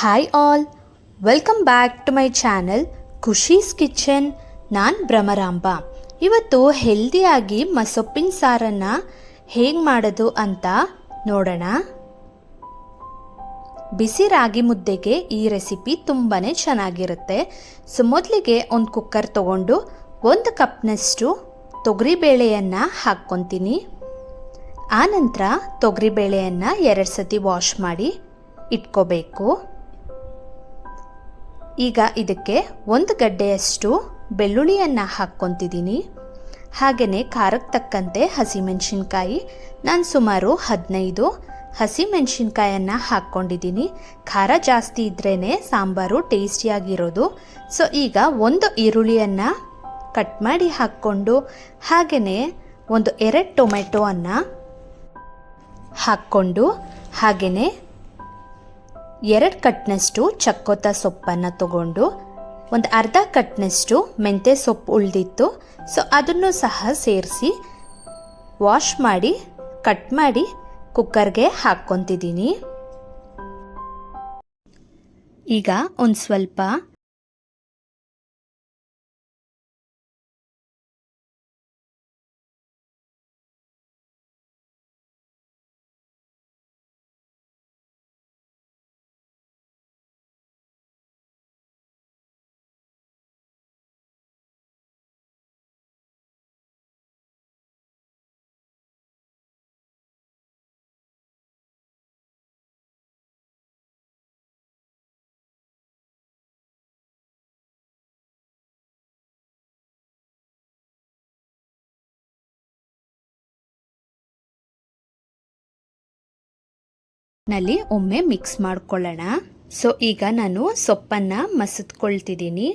Hi all welcome back to my channel Khushi's kitchen ನಾನು ಭ್ರಮರಾಂಬ. ಇವತ್ತು ಹೆಲ್ದಿಯಾಗಿ ಮಸೊಪ್ಪಿನ ಸಾರನ್ನು ಹೇಗೆ ಮಾಡೋದು ಅಂತ ನೋಡೋಣ. ಬಿಸಿ ರಾಗಿ ಮುದ್ದೆಗೆ ಈ ರೆಸಿಪಿ ತುಂಬಾ ಚೆನ್ನಾಗಿರುತ್ತೆ. ಸೊ ಮೊದಲಿಗೆ ಒಂದು ಕುಕ್ಕರ್ ತಗೊಂಡು ಒಂದು ಕಪ್ನಷ್ಟು ತೊಗರಿಬೇಳೆಯನ್ನು ಹಾಕ್ಕೊತೀನಿ. ಆನಂತರ ತೊಗರಿಬೇಳೆಯನ್ನು ಎರಡು ಸತಿ ವಾಶ್ ಮಾಡಿ ಇಟ್ಕೋಬೇಕು. ಈಗ ಇದಕ್ಕೆ ಒಂದು ಗಡ್ಡೆಯಷ್ಟು ಬೆಳ್ಳುಳ್ಳಿಯನ್ನು ಹಾಕ್ಕೊತಿದ್ದೀನಿ. ಹಾಗೆಯೇ ಖಾರಕ್ಕೆ ತಕ್ಕಂತೆ ಹಸಿಮೆಣಸಿನ್ಕಾಯಿ. ನಾನು ಸುಮಾರು ಹದಿನೈದು ಹಸಿಮೆಣಸಿನ್ಕಾಯನ್ನು ಹಾಕ್ಕೊಂಡಿದ್ದೀನಿ. ಖಾರ ಜಾಸ್ತಿ ಇದ್ರೇ ಸಾಂಬಾರು ಟೇಸ್ಟಿಯಾಗಿರೋದು. ಸೊ, ಈಗ ಒಂದು ಈರುಳ್ಳಿಯನ್ನು ಕಟ್ ಮಾಡಿ ಹಾಕ್ಕೊಂಡು ಹಾಗೆಯೇ ಒಂದು ಎರಡು ಟೊಮೆಟೊವನ್ನು ಹಾಕ್ಕೊಂಡು ಹಾಗೆಯೇ ಎರಡು ಕಟ್ನಷ್ಟು ಚಕ್ಕೋತ ಸೊಪ್ಪನ್ನು ತಗೊಂಡು, ಒಂದು ಅರ್ಧ ಕಟ್ನಷ್ಟು ಮೆಂತ್ಯ ಸೊಪ್ಪು ಉಳಿದಿತ್ತು. ಸೊ ಅದನ್ನು ಸಹ ಸೇರಿಸಿ ವಾಶ್ ಮಾಡಿ ಕಟ್ ಮಾಡಿ ಕುಕ್ಕರ್ಗೆ ಹಾಕ್ಕೊತಿದ್ದೀನಿ. ಈಗ ಒಂದು ಸ್ವಲ್ಪ ನಲ್ಲಿ ಒಮ್ಮೆ ಮಿಕ್ಸ್ ಮಾಡ್ಕೊಳ್ಳೋಣ. ಸೊ ಈಗ ನಾನು ಸೊಪ್ಪನ್ನು ಮಸದ್ಕೊಳ್ತಿದ್ದೀನಿ.